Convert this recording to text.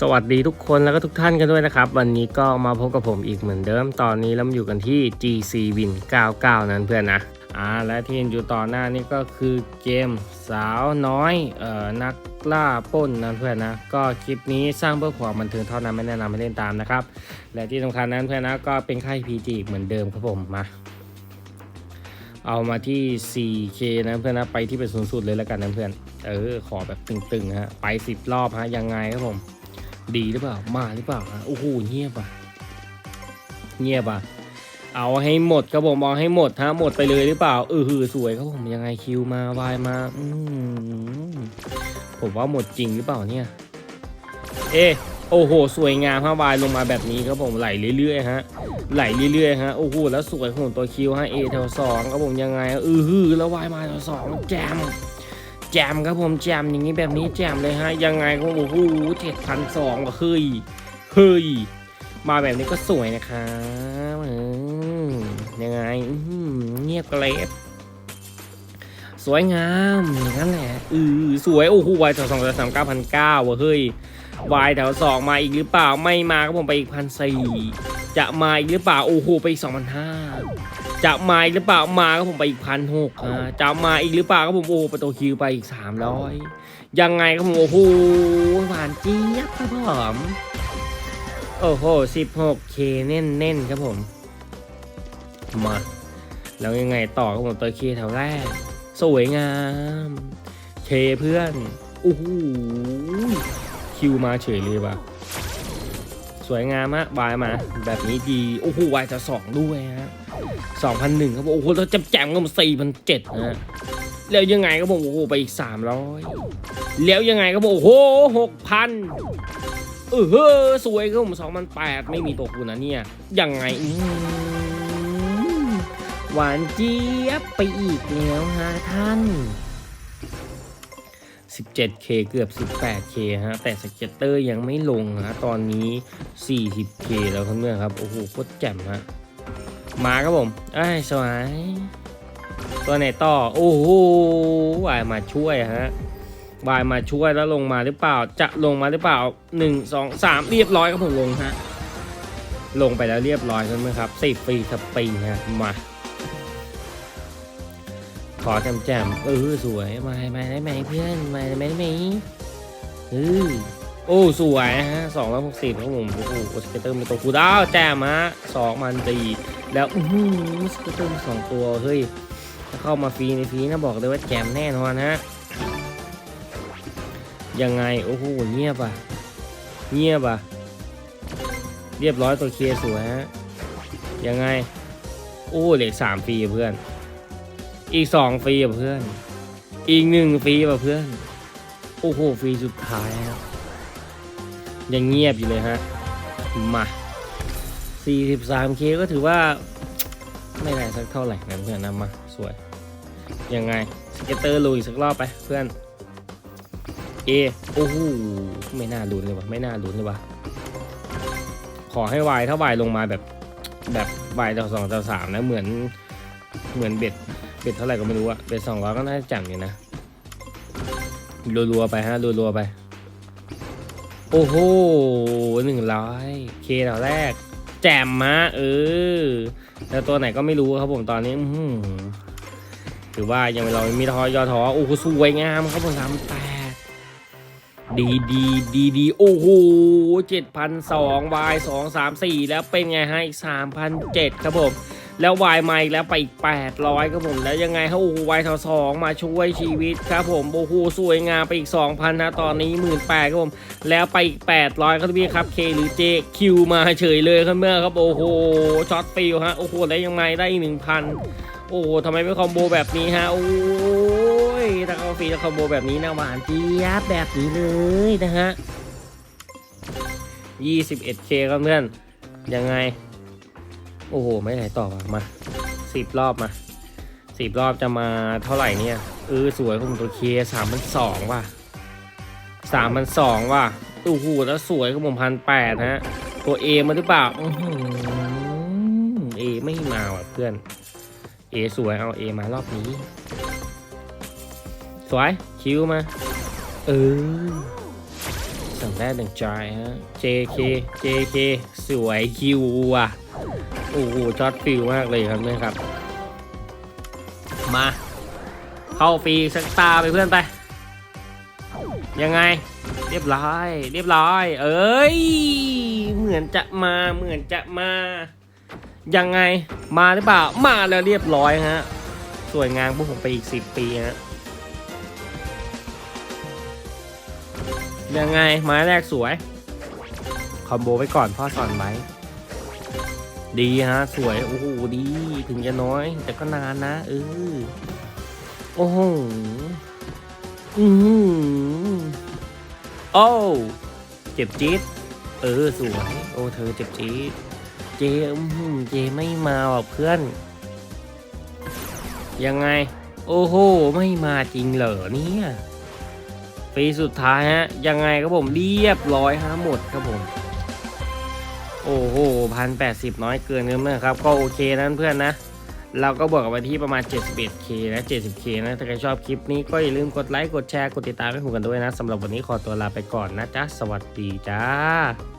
สวัสดีทุกคนแล้วก็ทุกท่านกันด้วยนะครับ วันนี้ก็มาพบกับผมอีกเหมือนเดิม ตอนนี้เราอยู่กันที่ GC Win 99 นั้นเพื่อนนะอ่าและที่เห็นอยู่ต่อหน้านี่ก็คือเกมสาวน้อยเอ่อนักล่าป้นนั้นเพื่อนนะ ก็คลิปนี้สร้างเพื่อความบันเทิงเท่านั้นไม่แนะนำให้เล่นตามนะครับ และที่สำคัญนั้นเพื่อนนะก็เป็นค่าย PG อีเหมือนเดิมครับผมมาเอามาที่ 4K นะเพื่อนนะไปที่เป็นสูงสุดเลยแล้วกันนะเพื่อน เออ ขอแบบตึงๆฮะ ไป 10 รอบฮะ ยังไงครับผม ดีหรือเปล่า มาหรือเปล่าฮะโอ้โหเงียบอะเงียบอะเอาให้หมดครับผมเอาให้หมดฮะหมดไปเลยหรือเปล่าเออหือสวยครับผมยังไงคิวมาวายมาอืมผมว่าหมดจริงหรือเปล่าเนี่ย เอโอ้โห สวยงามฮะวายลงมาแบบนี้ครับผมไหลเรื่อยๆฮะไหลเรื่อยๆฮะโอ้โหแล้วสวยของผมตัวคิวฮะเอแถวสองครับผมยังไงเออหือแล้ววายมาแถวสองแจม แจมครับผมแจมอย่างนี้แบบนี้แจมเลยฮะยังไงก็โอ้โหเจ็ดพันสองเฮ้ยเฮ้ยมาแบบนี้ก็สวยนะครับอืมยังไงเงียบเกรบสวยงามอย่างนั้นแหละอือสวยโอ้โหวายแถวสองแถวสามเก้าพันเก้าวะเฮ้ยวายแถวสองมาอีกหรือเปล่าไม่มาก็ผมไปอีกพันสี่จะมาอีกหรือเปล่าโอ้โหไปอีกสองพันห้า จะมาอีกหรือเปล่ามาก็ผมไปอีกพันหกจะมาอีกหรือเปล่าก็ผมโอ้โหประตูคิวไปอีกสามร้อยยังไงก็ผมโอ้โหหวานเจี๊ยบครับผมโอ้โหสิบหกเคเน่นเน่นๆครับผมมาแล้วยังไงต่อครับผมตัวเคแถวแรก สวยงาม เคเพื่อนโอ้โหคิวมาเฉยเลยว่ะ สวยงามมากบายมา แบบนี้ดี โอ้โหวายจะสองด้วยฮะสองพันหนึ่งครับโอ้โหเราจำแจมก็มาสี่พันเจ็ดฮะแล้วยังไงก็บอกโอ้โหไปอีกสามร้อยแล้วยังไงก็บอกโอ้โหหกพันเออเฮ้อสวยครับผมสองพันแปดไม่มีตัวคูณนะเนี่ยยังไงหวานเจี๊ยบไปอีกแล้วฮะท่าน 17K เกือบ 18K ฮะ แต่สเก็ตเตอร์ยังไม่ลงฮะ ตอนนี้ 40K แล้วเพื่อนๆครับ โอ้โหโคตรแจ่มฮะ มาครับผมไอ้สวย ตัวไหนต่อ โอ้โหวายมาช่วยฮะวายมาช่วยแล้วลงมาหรือเปล่า จะลงมาหรือเปล่า 1 2 3 เรียบร้อยครับผมลงฮะ ลงไปแล้วเรียบร้อยเพื่อนๆครับสิบปีสปริงฮะ มา ขอแจมแจมๆเออสวยมามาได้ไหมเพื่อนมาได้ไหมได้ไหมเออโอ้สวยฮะสองร้อยหกสิบครับผมโอ้โหสเก็ตเตอร์มีตัวคูดาวแจมฮะสองมันตีแล้วอื้อหือสเก็ตเตอร์สองตัวเฮ้ยถ้าเข้ามาฟรีในฟรีนะบอกเลยว่าแจมแน่นอนฮะยังไงโอ้โหเงียบอะเงียบอะเรียบร้อยตัวเคสวยฮะยังไงโอ้เหลือสามฟรีเพื่อน อีกสองฟรีอะเพื่อน อีกหนึ่งฟรีอะเพื่อน โอ้โหฟรีสุดท้ายครับยังเงียบอยู่เลยฮะ มา 43K ก็ถือว่าไม่แรงสักเท่าไหร่นะเพื่อนนะมา สวย ยังไง สเก็ตเตอร์ลุยสักรอบไปเพื่อน เอ โอ้โห ไม่น่าลุ้นเลยวะไม่น่าลุ้นเลยวะขอให้วายถ้าวายลงมาแบบแบบวายต่อสองต่อสามนะเหมือนเหมือนเบ็ด เบ็ดเท่าไหร่ก็ไม่รู้อะเบ็ดสองร้อยก็น่าจะจังอยู่นะรัวๆไปฮะรัวๆไป โอ้โหหนึ่งร้อยเคแถวแรก แจมมะเออแล้วตัวไหนก็ไม่รู้ครับผมตอนนี้หือถือว่ายังไม่เราไม่มีทอยอทอโอ้โหสวยงามครับผมทำแปดดีดีดีดีโอ้โหเจ็ดพันสองวายสองสามสี่แล้วเป็นไงฮะอีกสามพันเจ็ดครับผม แล้ววายมาอีกแล้วไปอีก 800 ครับผมแล้วยังไงฮะโอ้โหวายทสองมาช่วยชีวิตครับผมโอ้โหสวยงามไปอีก 2,000นะตอนนี้ 1 8ื่นครับผมแล้วไปอีก 800ครับพี่ครับเคหรือเจคิวมาเฉยเลยครับเมื่อครับโอ้โหช็อตฟิลฮะโอ้โหแล้วยังไงได้อีก1,000 โอ้โหทำไมไม่คอมโบแบบนี้ฮะโอ้ยถ้าเขาฟรีถ้าคอมโบแบบนี้นะหวานเจี๊ยบแบบนี้เลยนะฮะ 21k ครับเพื่อนยังไง โอ้โห ไม่ไหนต่อมาสิบรอบมาสิบรอบจะมาเท่าไหร่เนี่ยเออสวยของตัวเคสามพันสองว่ะสามพันสองว่ะโอ้โหแล้วสวยของผมพันแปดฮะ ตัวเอมาหรือเปล่าอือเอไม่มาว่ะเพื่อนเอสวยเอาเอมารอบนี้ สวยคิวมาเออสถึงได้หนึ่งใจฮะ JK JK สวยคิวอะ โอ้โหช็อตฟิลมากเลยครับเนี่ยครับ มา เข้าฟรีสักตาไปเพื่อนไป ยังไง เรียบร้อย เรียบร้อย เอ้ย เหมือนจะมาเหมือนจะมา ยังไงมาหรือเปล่า มาแล้วเรียบร้อยฮะ สวยงามพวกผมไปอีกสิบปีฮะยังไงไม้แรกสวย คอมโบไว้ก่อนพ่อสอนไว้ ดีฮะ สวย โอ้โห ดี ถึงจะน้อย แต่ก็นานนะ เออ โอ้โห อือโอ้เจ็บจี๊ดเออ สวย โอ้ เธอเจ็บจี๊ดเจอือหือเจไม่มาว่ะเพื่อน ยังไง โอ้โห ไม่มาจริงเหรอเนี่ยปีสุดท้ายฮะ ยังไงครับผมเรียบร้อยฮะหมดครับผม โอ้โหพันแปดสิบน้อยเกินเกินมากครับ ก็โอเคนั้นเพื่อนนะ เราก็บวกกับไปที่ประมาณ 71k นะ 70k นะ ถ้าใครชอบคลิปนี้ก็อย่าลืมกดไลค์ กดแชร์ กดติดตามให้ผมกันด้วยนะสำหรับวันนี้ขอตัวลาไปก่อนนะจ๊ะ สวัสดีจ้า